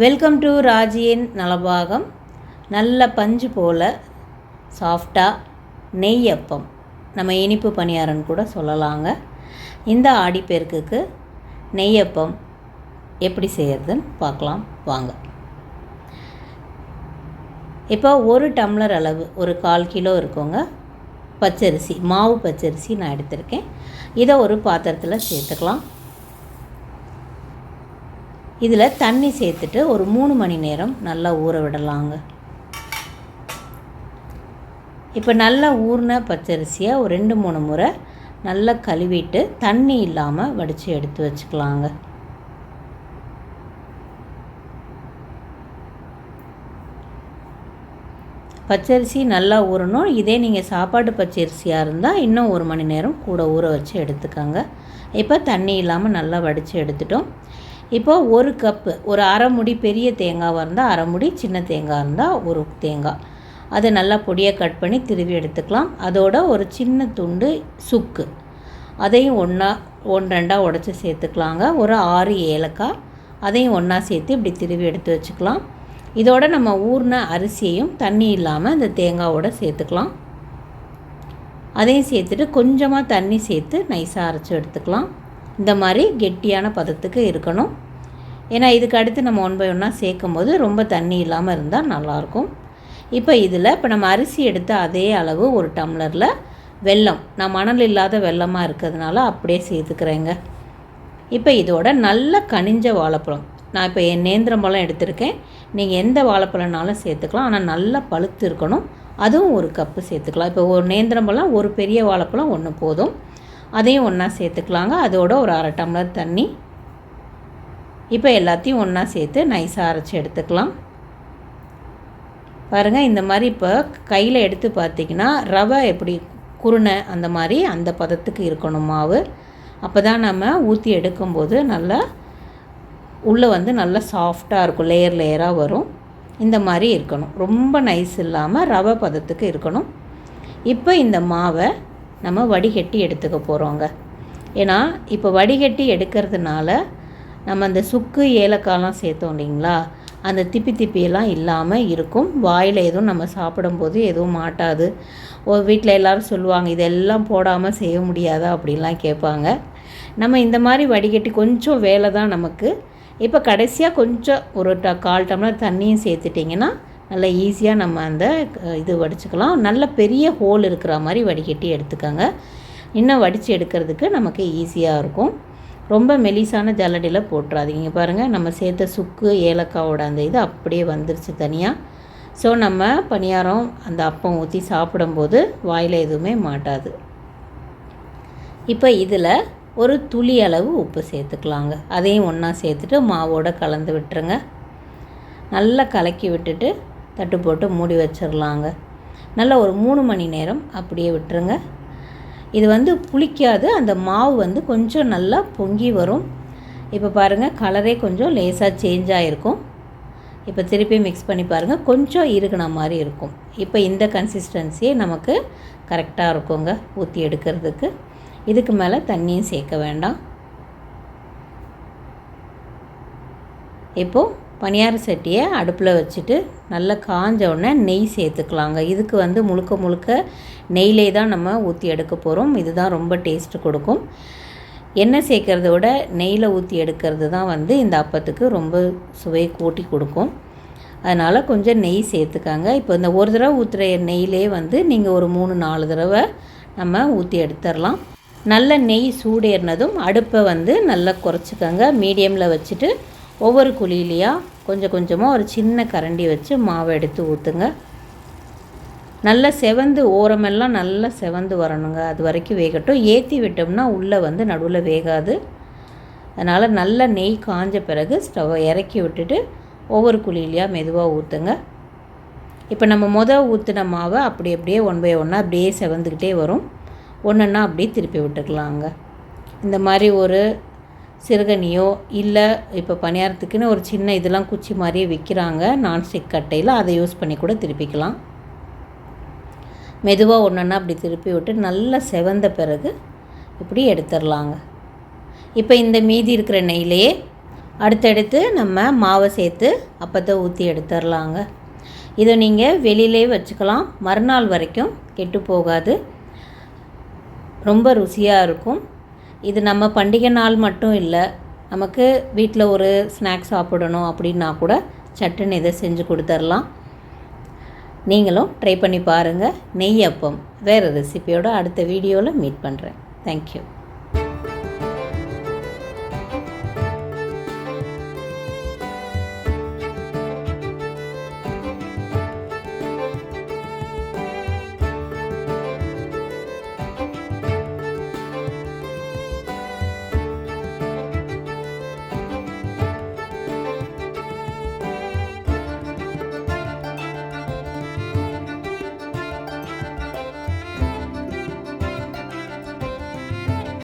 Welcome to ராஜியின் Nalabagam நல்ல பஞ்சு போல் சாஃப்டாக நெய்யப்பம். நம்ம இனிப்பு பணியாரன் கூட சொல்லலாங்க. இந்த ஆடிப்பெருக்குக்கு நெய் அப்பம் எப்படி செய்யறதுன்னு பார்க்கலாம். வாங்க. இப்போ ஒரு டம்ளர் அளவு ஒரு கால் கிலோ இருக்குங்க. பச்சரிசி மாவு பச்சரிசி நான் எடுத்திருக்கேன். இதை ஒரு பாத்திரத்தில் சேர்த்துக்கலாம். இதில் தண்ணி சேர்த்துட்டு ஒரு மூணு மணி நேரம் நல்லா ஊற விடலாங்க. இப்போ நல்லா ஊறின பச்சரிசியை ஒரு ரெண்டு மூணு முறை நல்லா கழுவிட்டு தண்ணி இல்லாமல் வடித்து எடுத்து வச்சுக்கலாங்க. பச்சரிசி நல்லா ஊறணும். இதே நீங்கள் சாப்பாட்டு பச்சரிசியாக இருந்தால் இன்னும் ஒரு மணி நேரம் கூட ஊற வச்சு எடுத்துக்கோங்க. இப்போ தண்ணி இல்லாமல் நல்லா வடித்து எடுத்துட்டோம். இப்போது ஒரு கப்பு ஒரு அரை முடி பெரிய தேங்காவாக இருந்தால் அரை முடி சின்ன தேங்காய் இருந்தால் ஒரு தேங்காய். அதை நல்லா பொடியாக கட் பண்ணி திருவி எடுத்துக்கலாம். அதோட ஒரு சின்ன துண்டு சுக்கு. அதையும் ஒன்றா ஒன்று ரெண்டாக உடச்சி சேர்த்துக்கலாங்க. ஒரு ஆறு ஏலக்காய். அதையும் ஒன்றா சேர்த்து இப்படி திருவி எடுத்து வச்சுக்கலாம். இதோட நம்ம ஊறின அரிசியையும் தண்ணி இல்லாமல் இந்த தேங்காவோட சேர்த்துக்கலாம். அதையும் சேர்த்துட்டு கொஞ்சமாக தண்ணி சேர்த்து நைஸாக அரைச்சி எடுத்துக்கலாம். இந்த மாதிரி கெட்டியான பதத்துக்கு இருக்கணும். ஏன்னா இதுக்கு அடுத்து நம்ம ஒன் பை ஒன்னாக சேர்க்கும் போது ரொம்ப தண்ணி இல்லாமல் இருந்தால் நல்லாயிருக்கும் இப்போ இதில் இப்போ நம்ம அரிசி எடுத்த அதே அளவு ஒரு டம்ளரில் வெல்லம். நான் மணல் இல்லாத வெள்ளமாக இருக்கிறதுனால அப்படியே சேர்த்துக்கிறேங்க. இப்போ இதோட நல்ல கனிஞ்ச வாழைப்பழம். நான் இப்போ என் நேந்திரம்பழம் எடுத்திருக்கேன். நீங்கள் எந்த வாழைப்பழம்னாலும் சேர்த்துக்கலாம். ஆனால் நல்லா பழுத்து இருக்கணும். அதுவும் ஒரு கப்பு சேர்த்துக்கலாம். இப்போ ஒரு நேந்திரம்பழம் ஒரு பெரிய வாழைப்பழம் ஒன்று போதும். அதையும் ஒன்றா சேர்த்துக்கலாங்க. அதோட ஒரு அரை டம்ளர் தண்ணி. இப்போ எல்லாத்தையும் ஒன்றா சேர்த்து நைஸாக அரைச்சி எடுத்துக்கலாம். பாருங்கள் இந்த மாதிரி இப்போ கையில் எடுத்து பார்த்திங்கன்னா ரவை எப்படி குருணை அந்த மாதிரி அந்த பதத்துக்கு இருக்கணும் மாவு. அப்போ தான் நம்ம ஊற்றி எடுக்கும்போது நல்லா உள்ளே வந்து நல்லா சாஃப்டாக இருக்கும். லேயர் லேயராக வரும். இந்த மாதிரி இருக்கணும். ரொம்ப நைஸ் இல்லாமல் ரவை பதத்துக்கு இருக்கணும். இப்போ இந்த மாவை நம்ம வடிகட்டி எடுத்துக்க போகிறோங்க ஏன்னா இப்போ வடிகட்டி எடுக்கிறதுனால நம்ம அந்த சுக்கு ஏலக்காயெலாம் சேர்த்தோம் இல்லைங்களா? அந்த திப்பி திப்பியெல்லாம் இல்லாமல் இருக்கும். வாயில் எதுவும் நம்ம சாப்பிடும்போது எதுவும் மாட்டாது. ஓ வீட்டில் எல்லோரும் சொல்லுவாங்க இதெல்லாம் போடாமல் செய்ய முடியாதா? அப்படின்லாம் கேட்பாங்க. நம்ம இந்த மாதிரி வடிகட்டி கொஞ்சம் வேலை தான் நமக்கு. இப்போ கடைசியாக கொஞ்சம் ஒரு ட கால் டம்ளர் தண்ணியும் சேர்த்துட்டிங்கன்னா நல்லா ஈஸியாக நம்ம அந்த இது வடிச்சுக்கலாம். நல்ல பெரிய ஹோல் இருக்கிற மாதிரி வடிகட்டி எடுத்துக்கோங்க. இன்னும் வடித்து எடுக்கிறதுக்கு நமக்கு ஈஸியாக இருக்கும். ரொம்ப மெலிசான ஜல்லடியில் போட்டுறாதீங்க. பாருங்கள் நம்ம சேர்த்த சுக்கு ஏலக்காவோட அந்த இது அப்படியே வந்துருச்சு தனியாக ஸோ நம்ம பணியாரம் அந்த அப்பம் ஊற்றி சாப்பிடும்போது வாயில் எதுவுமே மாட்டாது. இப்போ இதில் ஒரு துளி அளவு உப்பு சேர்த்துக்கலாங்க. அதையும் ஒன்றா சேர்த்துட்டு மாவோடு கலந்து விட்டுருங்க. நல்லா கலக்கி விட்டுட்டு தட்டு போட்டு மூடி வச்சிடலாங்க நல்லா ஒரு மூணு மணி நேரம் அப்படியே விட்டுருங்க. இது வந்து புளிக்காது அந்த மாவு வந்து கொஞ்சம் நல்லா பொங்கி வரும். இப்போ பாருங்கள் கலரே கொஞ்சம் லேசாக சேஞ்ச் ஆகிருக்கும் இப்போ திருப்பி மிக்ஸ் பண்ணி பாருங்கள் கொஞ்சம் இருக்குன மாதிரி இருக்கும். இப்போ இந்த கன்சிஸ்டன்சியே நமக்கு கரெக்டாக இருக்குங்க ஊற்றி எடுக்கிறதுக்கு. இதுக்கு மேலே தண்ணியும் சேர்க்க வேண்டாம். இப்போது பனியார சட்டியை அடுப்பில் வச்சுட்டு நல்லா காஞ்ச உடனே நெய் சேர்த்துக்கலாங்க. இதுக்கு வந்து முழுக்க முழுக்க நெய்லே தான் நம்ம ஊற்றி எடுக்க போகிறோம் இதுதான் ரொம்ப டேஸ்ட்டு கொடுக்கும். எண்ணெய் சேர்க்குறத விட நெய்யில் ஊற்றி எடுக்கிறது தான் வந்து இந்த அப்பத்துக்கு ரொம்ப சுவை கூட்டி கொடுக்கும். அதனால் கொஞ்சம் நெய் சேர்த்துக்காங்க. இப்போ இந்த ஒரு தடவை ஊற்றுற நெய்லே வந்து நீங்கள் ஒரு மூணு நாலு தடவை நம்ம ஊற்றி எடுத்துடலாம். நல்ல நெய் சூடேறினதும் அடுப்பை வந்து நல்லா குறைச்சிக்கோங்க. மீடியமில் வச்சுட்டு ஒவ்வொரு குழியிலையாக கொஞ்சம் கொஞ்சமாக ஒரு சின்ன கரண்டி வச்சு மாவை எடுத்து ஊற்றுங்க நல்லா செவந்து ஓரமெல்லாம் நல்லா செவந்து வரணுங்க. அது வரைக்கும் வேகட்டும். ஏற்றி விட்டோம்னா உள்ளே வந்து நடுவில் வேகாது. அதனால் நல்லா நெய் காஞ்ச பிறகு ஸ்டவ்வை இறக்கி விட்டுட்டு ஒவ்வொரு குழியிலையாக மெதுவாக ஊற்றுங்க இப்போ நம்ம மொதல் ஊற்றின மாவை அப்படி அப்படியே ஒன் பை ஒன்றா அப்படியே செவந்துக்கிட்டே வரும். ஒன்றுன்னா அப்படியே திருப்பி விட்டுக்கலாங்க. இந்த மாதிரி ஒரு சிறுகனியோ இல்லை இப்போ பணியாரத்துக்குன்னு ஒரு சின்ன இதெல்லாம் குச்சி மாதிரியே விற்கிறாங்க நான்ஸ்டிக் கட்டையில் அதை யூஸ் பண்ணி கூட திருப்பிக்கலாம். மெதுவாக ஒன்றுன்னா அப்படி திருப்பி விட்டு நல்லா செவந்த பிறகு இப்படி எடுத்துடலாங்க இப்போ இந்த மீதி இருக்கிற நெய்லையே அடுத்தடுத்து நம்ம மாவை சேர்த்து அப்பத்தை ஊற்றி எடுத்துடலாங்க இதை நீங்கள் வெளியிலே வச்சுக்கலாம். மறுநாள் வரைக்கும் கெட்டு போகாது. ரொம்ப ருசியாக இருக்கும். இது நம்ம பண்டிகை நாள் மட்டும் இல்லை நமக்கு வீட்டில் ஒரு ஸ்நாக்ஸ் சாப்பிடணும் அப்படின்னா கூட சட்டுன்னு இதை செஞ்சு கொடுத்துர்லாம். நீங்களும் ட்ரை பண்ணி பாருங்கள் நெய் அப்பம் வேறு ரெசிபியோடு அடுத்த வீடியோவில் மீட் பண்ணுறேன் தேங்க்யூ